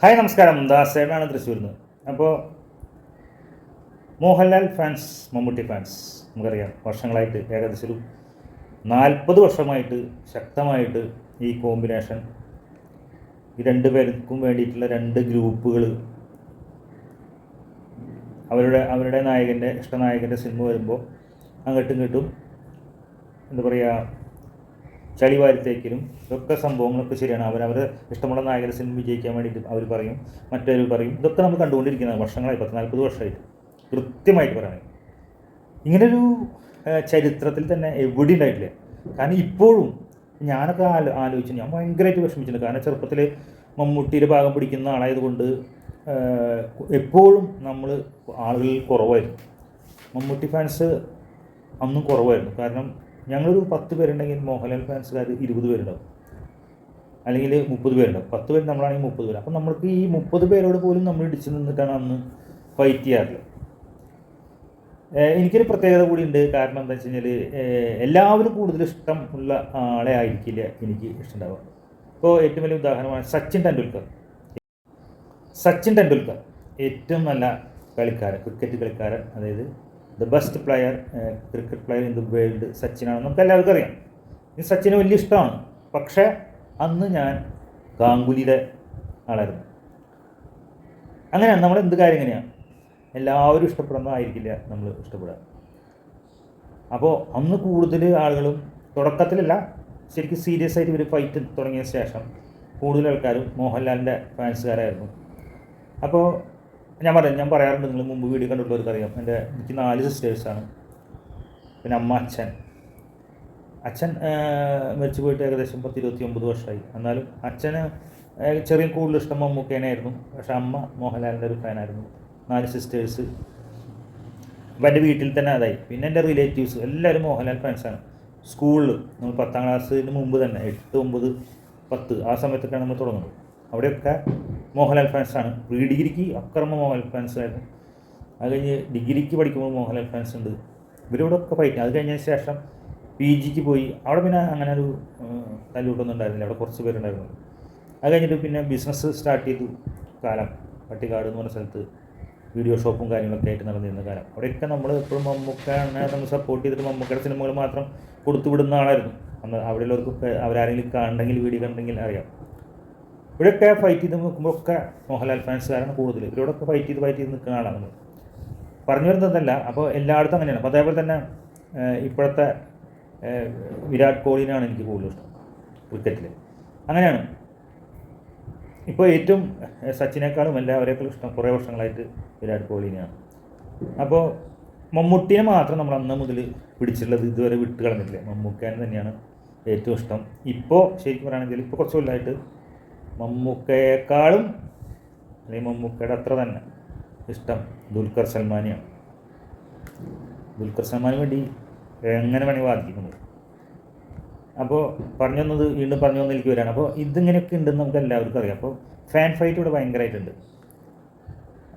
Hi നമസ്കാരം. ദാസേടാണ് തൃശ്ശൂരിൽ നിന്ന്. അപ്പോൾ മോഹൻലാൽ ഫാൻസ് മമ്മൂട്ടി ഫാൻസ് നമുക്കറിയാം വർഷങ്ങളായിട്ട് ഏകദേശം ഒരു നാൽപ്പത് വർഷമായിട്ട് ശക്തമായിട്ട് ഈ കോമ്പിനേഷൻ ഈ രണ്ട് പേർക്കും വേണ്ടിയിട്ടുള്ള രണ്ട് ഗ്രൂപ്പുകൾ അവരുടെ അവരുടെ നായകന്റെ ഇഷ്ടനായകന്റെ സിനിമ വരുമ്പോൾ അങ്ങോട്ടും ഇങ്ങോട്ടും എന്താ പറയുക ചളി വാരിത്തേക്കലും ഇതൊക്കെ സംഭവങ്ങളൊക്കെ ശരിയാണ്. അവരവർ ഇഷ്ടമുള്ള നായകരെ സിനിമ വിജയിക്കാൻ വേണ്ടിയിട്ട് അവർ പറയും. മറ്റവർ പറയും. ഇതൊക്കെ നമ്മൾ കണ്ടുകൊണ്ടിരിക്കുന്നത് വർഷങ്ങളായി പത്ത് നാൽപ്പത് വർഷമായിട്ട്. കൃത്യമായിട്ട് പറയണേ ഇങ്ങനൊരു ചരിത്രത്തിൽ തന്നെ എവിടെ ഉണ്ടായിട്ടില്ല. കാരണം ഇപ്പോഴും ഞാനൊക്കെ ആലോ ആലോചിച്ചു ഞാൻ ഭയങ്കരമായിട്ട് വിഷമിച്ചിട്ടുണ്ട്. കാരണം ചെറുപ്പത്തിൽ മമ്മൂട്ടിയുടെ ഭാഗം പിടിക്കുന്ന ആളായതുകൊണ്ട് എപ്പോഴും നമ്മൾ ആളുകളിൽ കുറവായിരുന്നു. മമ്മൂട്ടി ഫാൻസ് അന്നും കുറവായിരുന്നു. കാരണം ഞങ്ങളൊരു പത്ത് പേരുണ്ടെങ്കിൽ മോഹൻലാൽ ഫാൻസുകാർ ഇരുപത് പേരുണ്ടാവും. അല്ലെങ്കിൽ മുപ്പത് പേരുണ്ടാവും. പത്ത് പേര് നമ്മളാണെങ്കിൽ മുപ്പത് പേര്. അപ്പം നമ്മൾക്ക് ഈ മുപ്പത് പേരോട് പോലും നമ്മൾ ഇടിച്ച് നിന്നിട്ടാണ് അന്ന് ഫൈറ്റ് ചെയ്യാറുള്ളത് എനിക്കൊരു പ്രത്യേകത കൂടി ഉണ്ട്. കാരണം എന്താ വെച്ച് കഴിഞ്ഞാൽ എല്ലാവരും കൂടുതൽ ഇഷ്ടം ഉള്ള ആളെ ആയിരിക്കില്ല എനിക്ക് ഇഷ്ടമുണ്ടാവുക. ഇപ്പോൾ ഏറ്റവും വലിയ ഉദാഹരണമാണ് സച്ചിൻ ടെണ്ടുൽക്കർ. സച്ചിൻ ടെണ്ടുൽക്കർ ഏറ്റവും നല്ല കളിക്കാരൻ ക്രിക്കറ്റ് കളിക്കാരൻ. അതായത് the best player cricket player in the world സച്ചിനാണ് നമുക്ക് എല്ലാവർക്കും അറിയാം. ഈ സച്ചിന് വലിയ ഇഷ്ടമാണ്. പക്ഷേ അന്ന് ഞാൻ ഗാംഗുലിയുടെ ആളായിരുന്നു. അങ്ങനെയാണ്. നമ്മൾ എന്ത് കാര്യം എങ്ങനെയാണ് എല്ലാവരും ഇഷ്ടപ്പെടുന്നതായിരിക്കില്ല നമ്മൾ ഇഷ്ടപ്പെടുക. അപ്പോൾ അന്ന് കൂടുതൽ ആളുകളും തുടക്കത്തിലല്ല ശരിക്കും സീരിയസ് ആയിട്ട് ഇവർ ഫൈറ്റ് തുടങ്ങിയ ശേഷം കൂടുതൽ ആൾക്കാരും മോഹൻലാലിന്റെ ഫാൻസുകാരായിരുന്നു അപ്പോൾ ഞാൻ പറയാം ഞാൻ പറയാറുണ്ട് നിങ്ങൾ മുമ്പ് വീഡിയോ കണ്ടിട്ടുള്ളവർക്ക് അറിയാം എന്റെ എനിക്ക് നാല് സിസ്റ്റേഴ്സാണ് പിന്നെ അമ്മ അച്ഛൻ. അച്ഛൻ മരിച്ചു പോയിട്ട് ഏകദേശം പത്ത് ഇരുപത്തി ഒമ്പത് വർഷമായി എന്നാലും അച്ഛന് ചെറിയ കൂടുതൽ ഇഷ്ടം മമ്മൂക്കേനായിരുന്നു പക്ഷെ അമ്മ മോഹൻലാലിന്റെ ഒരു ഫാനായിരുന്നു. നാല് സിസ്റ്റേഴ്സ് അപ്പം എന്റെ വീട്ടിൽ തന്നെ അതായി. പിന്നെ എന്റെ റിലേറ്റീവ്സ് എല്ലാവരും മോഹൻലാൽ ഫാൻസാണ് സ്കൂളിൽ നമ്മൾ പത്താം ക്ലാസ്സിന് മുമ്പ് തന്നെ എട്ട് ഒമ്പത് പത്ത് ആ സമയത്തൊക്കെയാണ് നമ്മൾ തുടങ്ങുന്നത്. അവിടെയൊക്കെ മോഹൻലാൽ ഫാൻസാണ് പ്രീ ഡിഗ്രിക്ക് അക്രമ മോഹൻലാൽ ഫാൻസായിരുന്നു അത് കഴിഞ്ഞ് ഡിഗ്രിക്ക് പഠിക്കുമ്പോൾ മോഹൻലാൽ ഫാൻസ് ഉണ്ട്. ഇവരോടൊക്കെ പഠിക്കും അത് കഴിഞ്ഞതിന് ശേഷം പി ജിക്ക് പോയി. അവിടെ പിന്നെ അങ്ങനെ ഒരു തല്ലൂട്ടൊന്നും ഉണ്ടായിരുന്നില്ല. അവിടെ കുറച്ച് പേരുണ്ടായിരുന്നു. അത് കഴിഞ്ഞിട്ട് പിന്നെ ബിസിനസ് സ്റ്റാർട്ട് ചെയ്തു. കാലം പട്ടിക്കാട് എന്ന് പറഞ്ഞ സ്ഥലത്ത് വീഡിയോ ഷോപ്പും കാര്യങ്ങളൊക്കെ ആയിട്ട് നടന്നിരുന്ന കാലം. അവിടെയൊക്കെ നമ്മൾ എപ്പോഴും മമ്മൂക്കാനെ നമ്മൾ സപ്പോർട്ട് ചെയ്തിട്ട് മമ്മൂക്കയുടെ സിനിമകൾ മാത്രം കൊടുത്തു വിടുന്ന ആളായിരുന്നു. അന്ന് അവിടെയുള്ളവർക്ക് അവരാരെങ്കിലും കണ്ടെങ്കിൽ വീഡിയോ കണ്ടെങ്കിൽ അറിയാം. ഇവിടെയൊക്കെ ഫൈറ്റ് ചെയ്ത് നിൽക്കുമ്പോഴൊക്കെ മോഹൻലാൽ ഫാൻസുകാരാണ് കൂടുതൽ. ഇവരോടൊക്കെ ഫൈറ്റ് ചെയ്ത് ഫൈറ്റ് ചെയ്ത് നിൽക്കുന്ന ആളാണ് നമ്മൾ പറഞ്ഞു വരുന്നതല്ല അപ്പോൾ എല്ലായിടത്തും അങ്ങനെയാണ്. അപ്പോൾ അതേപോലെ തന്നെ ഇപ്പോഴത്തെ വിരാട് കോഹ്ലിനാണ് എനിക്ക് കൂടുതൽ ഇഷ്ടം ക്രിക്കറ്റിൽ. അങ്ങനെയാണ്. ഇപ്പോൾ ഏറ്റവും സച്ചിനേക്കാളും എല്ലാവരേക്കാളും ഇഷ്ടം കുറേ വർഷങ്ങളായിട്ട് വിരാട് കോഹ്ലിനെയാണ്. അപ്പോൾ മമ്മൂട്ടിയെ മാത്രം നമ്മൾ അന്ന് മുതൽ പിടിച്ചിട്ടുള്ളത് ഇതുവരെ വിട്ട് കളഞ്ഞിട്ടില്ല മമ്മൂക്കാനെ തന്നെയാണ് ഏറ്റവും ഇഷ്ടം. ഇപ്പോൾ ശരിക്കും പറയുകയാണെങ്കിൽ ഇപ്പോൾ കുറച്ച് കൊല്ലമായിട്ട് മമ്മൂക്കയേക്കാളും അല്ലെങ്കിൽ മമ്മൂക്കയുടെ അത്ര തന്നെ ഇഷ്ടം ദുൽഖർ സൽമാനെയാണ്. ദുൽഖർ സൽമാന് വേണ്ടി എങ്ങനെ വേണമെങ്കിൽ വാദിക്കുന്നത് അപ്പോൾ പറഞ്ഞു വന്നത് വീണ്ടും പറഞ്ഞു വന്ന് എനിക്ക് വരികയാണ്. അപ്പോൾ ഇതിങ്ങനെയൊക്കെ ഉണ്ടെന്ന് നമുക്ക് എല്ലാവർക്കും അറിയാം. അപ്പോൾ ഫാൻ ഫൈറ്റ് ഇവിടെ ഭയങ്കരമായിട്ടുണ്ട്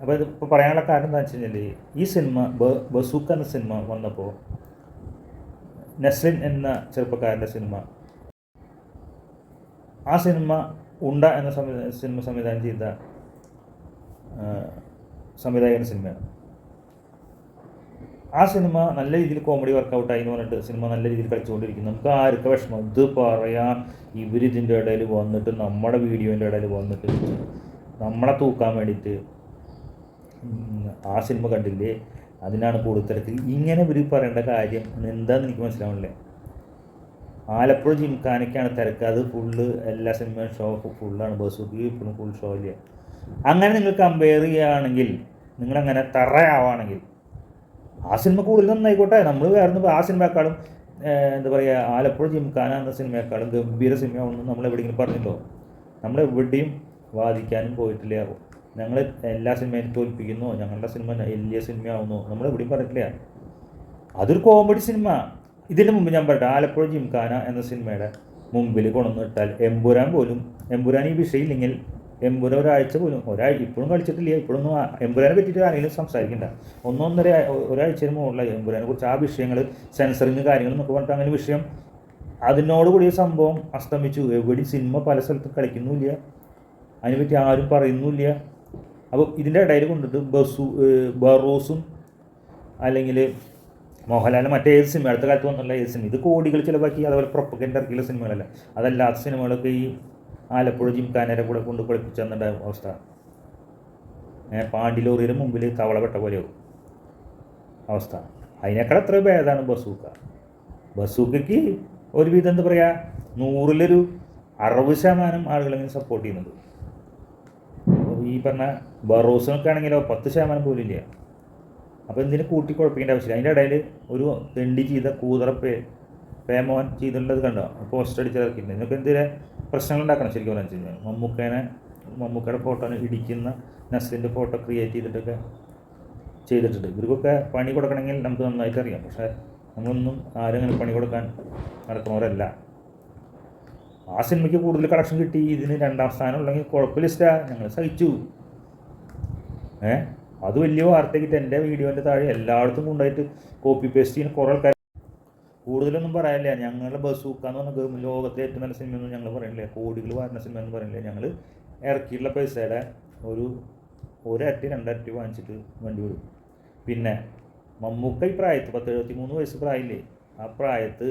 അപ്പോൾ ഇത് ഇപ്പോൾ പറയാനുള്ള കാരണം എന്താ വെച്ച് കഴിഞ്ഞാൽ ഈ സിനിമ ബ ബസൂക്ക എന്ന സിനിമ വന്നപ്പോൾ നസ്ലിൻ എന്ന ചെറുപ്പക്കാരന്റെ സിനിമ ആ സിനിമ ഉണ്ട എന്ന സിനിമ സംവിധാനം ചെയ്ത ആ, സംവിധായകന്റെ സിനിമയാണ്. ആ സിനിമ നല്ല രീതിയിൽ കോമഡി വർക്കൗട്ടായി എന്ന് പറഞ്ഞിട്ട് സിനിമ നല്ല രീതിയിൽ കളിച്ചുകൊണ്ടിരിക്കുന്നു. നമുക്ക് ആർക്ക് വിഷമം? ഇത് പറയാൻ ഇവരിതിന്റെ ഇടയിൽ വന്നിട്ട് നമ്മുടെ വീഡിയോന്റെ ഇടയിൽ വന്നിട്ട് നമ്മളെ തൂക്കാൻ വേണ്ടിയിട്ട് ആ സിനിമ കണ്ടില്ലേ? അതിനാണ് കൂടുതൽ ഇങ്ങനെ ഇവർ പറയേണ്ട കാര്യം എന്താണെന്ന് എനിക്ക് മനസ്സിലാവണില്ലേ. ആലപ്പുഴ ജിംഖാനയ്ക്കാണ് തിരക്ക്. അത് ഫുള്ള് എല്ലാ സിനിമയും ഷോ ഫുള്ളാണ് ഒക്കെ ഇപ്പോഴും ഫുൾ ഷോ ഇല്ല. അങ്ങനെ നിങ്ങൾ കമ്പയർ ചെയ്യുകയാണെങ്കിൽ നിങ്ങളങ്ങനെ തറയാവാണെങ്കിൽ ആ സിനിമ കൂടുതൽ നന്നായിക്കോട്ടെ. നമ്മൾ വേറെ ആ സിനിമയെക്കാളും എന്താ പറയുക ആലപ്പുഴ ജിംഖാന എന്ന സിനിമയെക്കാളും ഗംഭീര സിനിമയാണെന്ന് നമ്മൾ എവിടെയെങ്കിലും പറഞ്ഞിട്ടോ നമ്മൾ എവിടെയും വാദിക്കാനും പോയിട്ടില്ല. ഞങ്ങൾ എല്ലാ സിനിമയും തോൽപ്പിക്കുന്നു. ഞങ്ങളുടെ സിനിമ വലിയ സിനിമയാവുന്നു നമ്മൾ എവിടെയും പറഞ്ഞിട്ടില്ല. അതൊരു കോമഡി സിനിമ ഇതിന് മുമ്പ് ഞാൻ പറയട്ടെ ആലപ്പുഴ ജിംഖാന എന്ന സിനിമയുടെ മുമ്പിൽ കൊണ്ടുവന്നിട്ടാൽ എമ്പുരാൻ പോലും എമ്പുരാൻ ഈ വിഷയമില്ലെങ്കിൽ എമ്പുരാൻ ഒരാഴ്ച പോലും ഒരാഴ്ച ഇപ്പോഴും കളിച്ചിട്ടില്ല ഇപ്പോഴൊന്നും എമ്പുരാനെ പറ്റിയിട്ട് ആരെങ്കിലും സംസാരിക്കണ്ട. ഒന്നൊന്നര ഒരാഴ്ചയിൽ മുകളിലായി എമ്പുരാനെ കുറിച്ച് ആ വിഷയങ്ങൾ സെൻസറിങ് കാര്യങ്ങൾ എന്നൊക്കെ പറഞ്ഞിട്ട് അങ്ങനെ വിഷയം. അതിനോട് കൂടിയ സംഭവം അസ്തമിച്ചു. എവിടെ സിനിമ പല സ്ഥലത്തും കളിക്കുന്നുമില്ല. അതിനെപ്പറ്റി ആരും പറയുന്നുമില്ല. അപ്പോൾ ഇതിന്റെ ഇടയിൽ കൊണ്ടിട്ട് ബസ്സു ബറോസും അല്ലെങ്കിൽ മോഹൻലാൽ മറ്റേത് സിനിമ അടുത്ത കാലത്ത് വന്നുള്ള ഏത് സിനിമ? ഇത് കോടികൾ ചിലവാക്കി അതുപോലെ പ്രൊപ്പഗൻഡ് ഇറക്കിയുള്ള സിനിമകളല്ല. അതല്ലാത്ത സിനിമകളൊക്കെ ഈ ആലപ്പുഴ ജിംഖാനരെ കൂടെ കൊണ്ട് കളിപ്പിച്ചു അവസ്ഥ. ഏഹ് പാണ്ടിലോറിയുടെ മുമ്പിൽ തവള പെട്ട പോലെയാവും അവസ്ഥ. അതിനേക്കാൾ എത്ര ഭേദമാണ് ബസൂക്ക. ബസൂക്കയ്ക്ക് ഒരുവിധം എന്താ പറയുക നൂറിലൊരു അറുപത് ശതമാനം ആളുകളെങ്കിലും സപ്പോർട്ട് ചെയ്യുന്നുണ്ട്. ഈ പറഞ്ഞ ബറോസിനൊക്കെ ആണെങ്കിലോ പത്ത് ശതമാനം പോലും ഇല്ല. അപ്പോൾ എന്തിനും കൂട്ടി കുഴപ്പിക്കേണ്ട ആവശ്യമില്ല. അതിന്റെ ഇടയിൽ ഒരു തെണ്ടി ചെയ്ത കൂതറ പേ പേമോൻ ചെയ്തിട്ടുള്ളത് കണ്ടോ? പോസ്റ്റർ അടിച്ച് നിങ്ങൾക്ക് എന്തിനെ പ്രശ്നങ്ങൾ ഉണ്ടാക്കണം ശരിക്കും പറഞ്ഞു കഴിഞ്ഞാൽ. മമ്മൂക്കേനെ മമ്മൂക്കയുടെ ഫോട്ടോ ഇടിക്കുന്ന നസ്ലിന്റെ ഫോട്ടോ ക്രിയേറ്റ് ചെയ്തിട്ടൊക്കെ ചെയ്തിട്ടുണ്ട്. ഇവർക്കൊക്കെ പണി കൊടുക്കണമെങ്കിൽ നമുക്ക് നന്നായിട്ട് അറിയാം. പക്ഷേ നമ്മളൊന്നും ആരും അങ്ങനെ പണി കൊടുക്കാൻ നടക്കുന്നവരല്ല. ആ സിനിമയ്ക്ക് കൂടുതൽ കളക്ഷൻ കിട്ടി. ഇതിന് രണ്ടാം സ്ഥാനം ഉണ്ടെങ്കിൽ കുഴപ്പമില്ല ഞങ്ങൾ സഹിച്ചു. ഏ? അത് വലിയ വാർത്തയാക്കിയിട്ട് എന്റെ വീഡിയോന്റെ താഴെ എല്ലായിടത്തും കൊണ്ടുപോയിട്ട് കോപ്പി പേസ്റ്റ് ചെയ്യുന്ന കുറേ ആൾക്കാർ കൂടുതലൊന്നും പറയാനില്ല. ഞങ്ങളുടെ ബസൂക്ക എന്ന് പറഞ്ഞ ലോകത്തെ ഏറ്റവും നല്ല സിനിമയൊന്നും ഞങ്ങൾ പറയണില്ല? കോടികൾ വരുന്ന സിനിമ എന്ന് പറയുന്നില്ല ഞങ്ങൾ ഇറക്കിയിട്ടുള്ള പൈസയുടെ ഒരു ഒരട്ടി രണ്ടരട്ടി വാങ്ങിച്ചിട്ട് വണ്ടി വിടും. പിന്നെ മമ്മൂക്ക ഈ പ്രായത്ത് പത്ത് എഴുപത്തി മൂന്ന് വയസ്സ് പ്രായമില്ലേ? ആ പ്രായത്ത്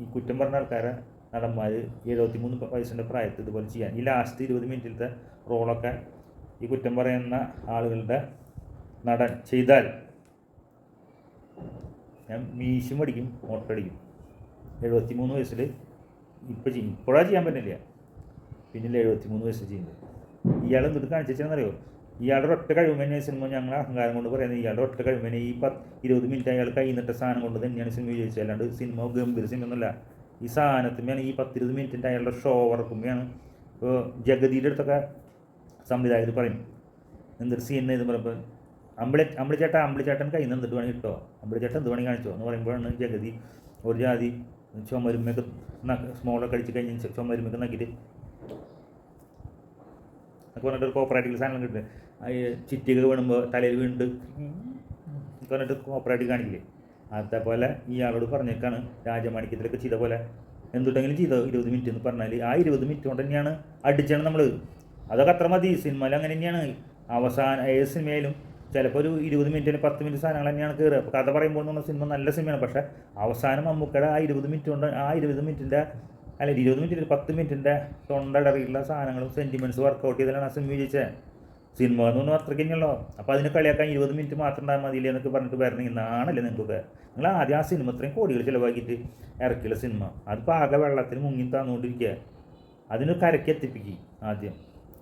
ഈ കുറ്റം പറഞ്ഞ ആൾക്കാരെ നടന്മാർ എഴുപത്തി മൂന്ന് വയസ്സിന്റെ പ്രായത്ത് ഇതുപോലെ ചെയ്യാൻ. ഈ ലാസ്റ്റ് ഇരുപത് മിനിറ്റിലത്തെ റോളൊക്കെ ഈ കുറ്റം പറയുന്ന ആളുകളുടെ നടൻ ചെയ്താൽ ഞാൻ മീശും അടിക്കും മോട്ടടിക്കും എഴുപത്തി മൂന്ന് വയസ്സിൽ ഇപ്പോൾ ചെയ്യും. ഇപ്പോഴാണ് ചെയ്യാൻ പറ്റില്ല പിന്നെ എഴുപത്തി മൂന്ന് വയസ്സിൽ ചെയ്യുന്നത്. ഇയാൾ എന്നിട്ട് കാണിച്ചെന്നറിയോ ഇയാളുടെ ഒറ്റ കഴിവുമേനെ സിനിമ ഞങ്ങൾ അഹങ്കാരം കൊണ്ട് പറയുന്നത് ഇയാളുടെ ഒറ്റ കഴിവുമേനെ ഈ പത്ത് ഇരുപത് മിനിറ്റ് അയാൾ കൈ നിട്ട സാധനം കൊണ്ട് തന്നെയാണ് സിനിമ വിജയിച്ചത്. അല്ലാണ്ട് സിനിമ ഗംഭീര സിനിമ ഒന്നുമില്ല ഈ സാധനത്തിന്മേയാണ് ഈ പത്തിരുപത് മിനിറ്റിന്റെ അയാളുടെ ഷോ ഇറക്കുമ്പോഴാണ് ഇപ്പോൾ ജഗതിയുടെ അടുത്തൊക്കെ സംവിധായകർ പറയും. എന്തൊരു സീൻ എന്ന് പറയുമ്പോൾ അമ്പിളി അമ്പിളിച്ചേട്ട അമ്പിളിച്ചേട്ടൻ കയ്യിൽ നിന്ന് എന്തിട്ട് വേണമെങ്കിൽ കിട്ടോ? അമ്പിളിച്ചേട്ടൻ എന്ത് വേണമെങ്കിൽ കാണിച്ചോ? എന്ന് പറയുമ്പോഴാണ് ജഗതി ഒരു ജാതി ചുമരുമൊക്കെ സ്മോളൊക്കെ അടിച്ച് കഴിഞ്ഞ് ചുമരുമൊക്കെ നക്കിയിട്ട് എന്നൊക്കെ പറഞ്ഞിട്ട് ഒരു കോപ്പറേറ്റീവ് സാധനം കിട്ടുന്നത് ചിറ്റികൾ വീണുമ്പോൾ തലയിൽ വീണിട്ട് എന്നൊക്കെ പറഞ്ഞിട്ട് കോപ്പറേറ്റീവ് കാണിക്കില്ലേ? അതേപോലെ ഇയാളോട് പറഞ്ഞേക്കാണ് രാജമാണിക്യത്തിലൊക്കെ ചെയ്ത പോലെ. എന്തുണ്ടെങ്കിലും ചെയ്തോ? ഇരുപത് മിനിറ്റ് എന്ന് പറഞ്ഞാൽ ആ ഇരുപത് മിനിറ്റ് കൊണ്ട് തന്നെയാണ് അടിച്ചാണ് നമ്മൾ അതൊക്കെ അത്ര മതി. സിനിമയിൽ അങ്ങനെ തന്നെയാണ്. അവസാന ഏത് സിനിമയിലും ചിലപ്പോൾ ഒരു ഇരുപത് മിനിറ്റിന് പത്ത് മിനിറ്റ് സാധനങ്ങൾ തന്നെയാണ് കയറുക അപ്പോൾ കഥ പറയുമ്പോൾ പറഞ്ഞ സിനിമ നല്ല സിനിമയാണ് പക്ഷേ അവസാനം മമ്മൂക്കയുടെ ആ ഇരുപത് മിനിറ്റ് കൊണ്ട് ആ ഇരുപത് മിനിറ്റിന്റെ അല്ല ഇരുപത് മിനിറ്റ് പത്ത് മിനിറ്റിന്റെ തൊണ്ടടറിയുള്ള സാധനങ്ങളും സെന്റിമെന്റ്സ് വർക്കൗട്ട് ചെയ്താലാണ് ആ സിനിമ വിജയിച്ചത് സിനിമ എന്ന് പറഞ്ഞാൽ അത്രയ്ക്ക് തന്നെയുള്ളോ അപ്പോൾ അതിന് കളിയാക്കാൻ ഇരുപത് മിനിറ്റ് മാത്രം ഉണ്ടാകാൻ മതിയില്ലേ എന്നൊക്കെ പറഞ്ഞിട്ട് വരണമെങ്കിൽ നാണല്ലേ നിങ്ങൾക്കൊക്കെ. നിങ്ങൾ ആദ്യം ആ സിനിമ ഇത്രയും കോടികൾ ചിലവാക്കിയിട്ട് ഇറക്കിയുള്ള സിനിമ അതിപ്പോൾ ആകെ വെള്ളത്തിൽ മുങ്ങി തന്നുകൊണ്ടിരിക്കുക അതിന് കരക്കെത്തിപ്പിക്കും ആദ്യം.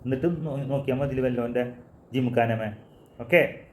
എന്നിട്ട് നോക്കിയാൽ മതി വല്ലോന്റെ ജിംഖാനമേ. Oke. Okay.